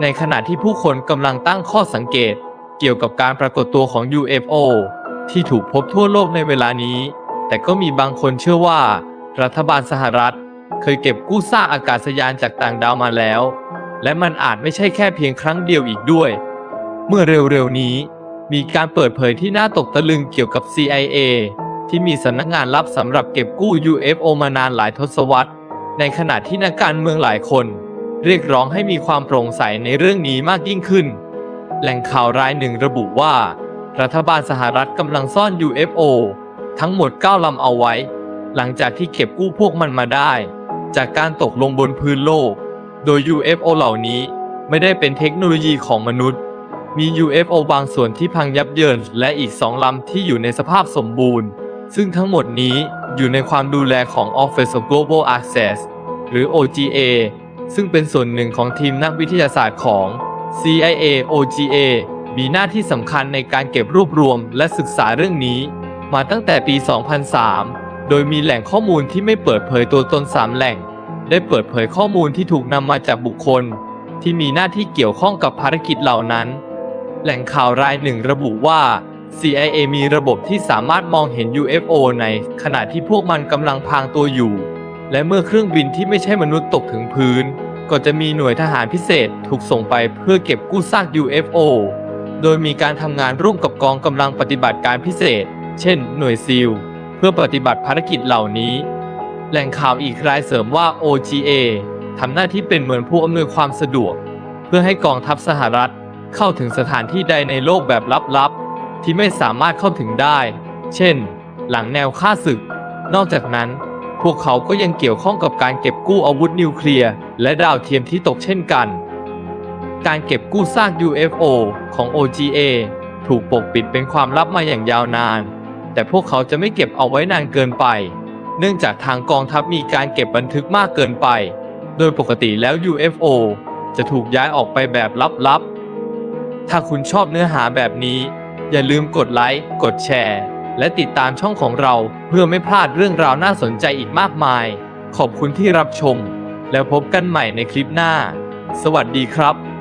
ในขณะที่ผู้คนกำลังตั้งข้อสังเกต เกี่ยวกับการปรากฏตัวของ UFO ที่ถูกพบทั่วโลกในเวลานี้ แต่ก็มีบางคนเชื่อว่า รัฐบาลสหรัฐ เคยเก็บกู้ซากอากาศยานจากต่างดาวมาแล้ว และมันอาจไม่ใช่แค่เพียงครั้งเดียวอีกด้วย เมื่อเร็วๆนี้ มีการเปิดเผยที่น่าตกตะลึงเกี่ยวกับ CIA ที่มีสำนักงานลับสำหรับเก็บกู้ UFO มานานหลายทศวรรษ ในขณะที่นักการเมืองหลายคน เรียกร้องให้มีความโปร่งใสในเรื่องนี้มากยิ่งขึ้น แหล่งข่าวรายหนึ่งระบุว่า รัฐบาลสหรัฐกำลังซ่อน UFO ทั้งหมด 9 ลำเอาไว้ หลังจากที่เก็บกู้พวกมันมาได้ จากการตกลงบนพื้นโลก โดย UFO เหล่านี้ไม่ได้เป็นเทคโนโลยีของมนุษย์ มี UFO บางส่วนที่พังยับเยิน และอีกสองลำที่อยู่ในสภาพสมบูรณ์ ซึ่งทั้งหมดนี้อยู่ในความดูแลของ Office of Global Access หรือ OGA ซึ่งเป็นส่วนหนึ่งของทีมนักวิทยาศาสตร์ของ CIA OGA มีหน้าที่สำคัญในการเก็บรวบรวมและศึกษาเรื่องนี้ มาตั้งแต่ปี 2003 โดยมีแหล่งข้อมูลที่ไม่เปิดเผยตัวตน3แหล่ง ได้เปิดเผยข้อมูลที่ถูกนำมาจากบุคคล ที่มีหน้าที่เกี่ยวข้องกับภารกิจเหล่านั้น แหล่งข่าวรายหนึ่งระบุว่า CIA มีระบบที่สามารถมองเห็น UFO ในขณะที่พวกมันกำลังพรางตัวอยู่ และเมื่อเครื่องบินที่ไม่ใช่มนุษย์ตกถึงพื้น ก็จะมีหน่วยทหารพิเศษถูกส่งไปเพื่อเก็บกู้ซาก UFO โดยมีการทำงานร่วมกับกองกำลังปฏิบัติการพิเศษ เช่น หน่วยซีล เพื่อปฏิบัติภารกิจเหล่านี้ แหล่งข่าวอีกรายเสริมว่า OGA ทำหน้าที่เป็นเหมือนผู้อำนวยความสะดวก เพื่อให้กองทัพสหรัฐเข้าถึงสถานที่ใดในโลกแบบลับๆ ที่ไม่สามารถเข้าถึงได้ เช่น หลังแนวฆ่าศึก นอกจากนั้น พวกเขาก็ยังเกี่ยวข้องกับการเก็บกู้อาวุธนิวเคลียร์และดาวเทียมที่ตกเช่นกัน การเก็บกู้ซาก UFO ของ OGA ถูกปกปิดเป็นความลับมาอย่างยาวนาน แต่พวกเขาจะไม่เก็บเอาไว้นานเกินไป เนื่องจากทางกองทัพมีการเก็บบันทึกมากเกินไป โดยปกติแล้ว UFO จะถูกย้ายออกไปแบบลับๆ ถ้าคุณชอบเนื้อหาแบบนี้ อย่าลืมกดไลค์ กดแชร์ และติดตามช่องของเราเพื่อไม่พลาดเรื่องราวน่าสนใจอีกมากมาย ขอบคุณที่รับชม แล้วพบกันใหม่ในคลิปหน้า สวัสดีครับ